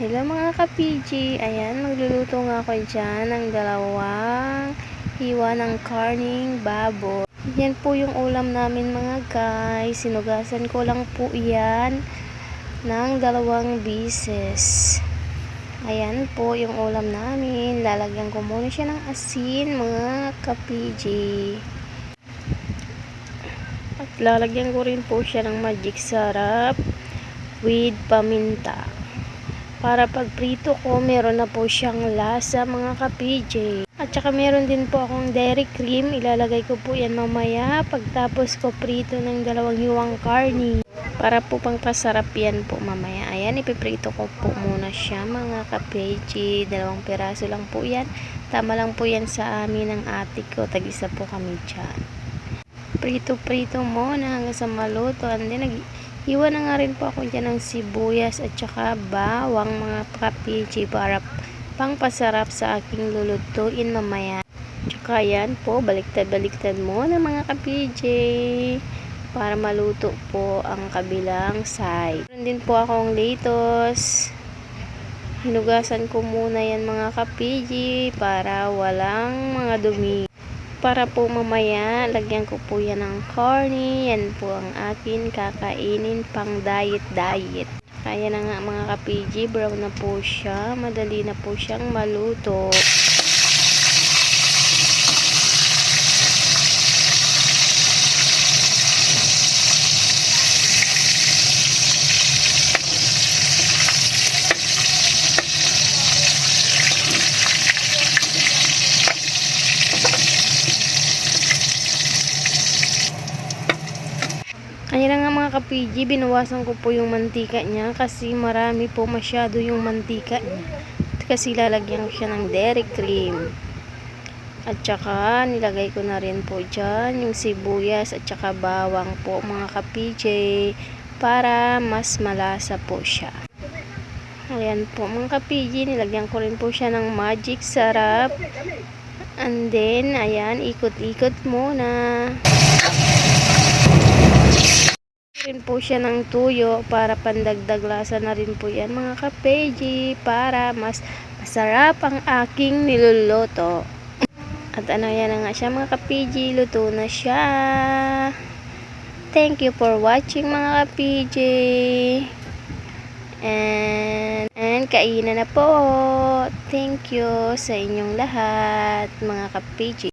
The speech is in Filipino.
Hello mga ka-PG. Ayan, magluluto nga ako dyan ng dalawang hiwa ng karning baboy. Yan po yung ulam namin mga guys. Sinugasan ko lang po yan ng dalawang bises. Ayan po yung ulam namin. Lalagyan ko muna siya ng asin mga ka-PG. At lalagyan ko rin po siya ng magic sarap with paminta. Para pag prito ko, meron na po siyang lasa mga ka-PJ. At saka meron din po akong dairy cream. Ilalagay ko po yan mamaya pagtapos ko prito ng dalawang hiwang karni. Para po pang pasarap yan po mamaya. Ayan, ipiprito ko po muna siya mga ka-PJ. Dalawang peraso lang po yan. Tama lang po yan sa amin ng ate ko. Tag-isa po kami dyan. Prito-prito muna hanggang sa maluto. And then, Iwan na nga rin po ako dyan ng sibuyas at saka bawang mga kapichi para pang pasarap sa aking lulutuin mamaya. Tsaka yan po, baliktad-baliktad muna mga kapichi para maluto po ang kabilang side. Meron din po akong lettuce. Hinugasan ko muna yan mga kapiji para walang mga dumi. Para po mamaya, lagyan ko po yan ng corny. Yan po ang akin kakainin pang diet-diet. Kaya na nga mga kapiji, brown na po siya. Madali na po siyang maluto. Ayan na nga mga ka-PG, binawasan ko po yung mantika niya kasi marami po masyado yung mantika niya. Kasi lalagyan ko siya ng dairy cream. At saka nilagay ko na rin po dyan yung sibuyas at saka bawang po mga ka-PJ para mas malasa po siya. Ayan po mga ka-PG, nilagyan ko rin po siya ng magic sarap. And then, ayan, ikot-ikot muna po siya ng tuyo para pandagdag lasa na rin po yan mga kapeji para mas masarap ang aking niluluto. At ano yan na nga siya mga kapeji, luto na siya. Thank you for watching mga kapeji. And, and kainan na po. Thank you sa inyong lahat mga kapeji.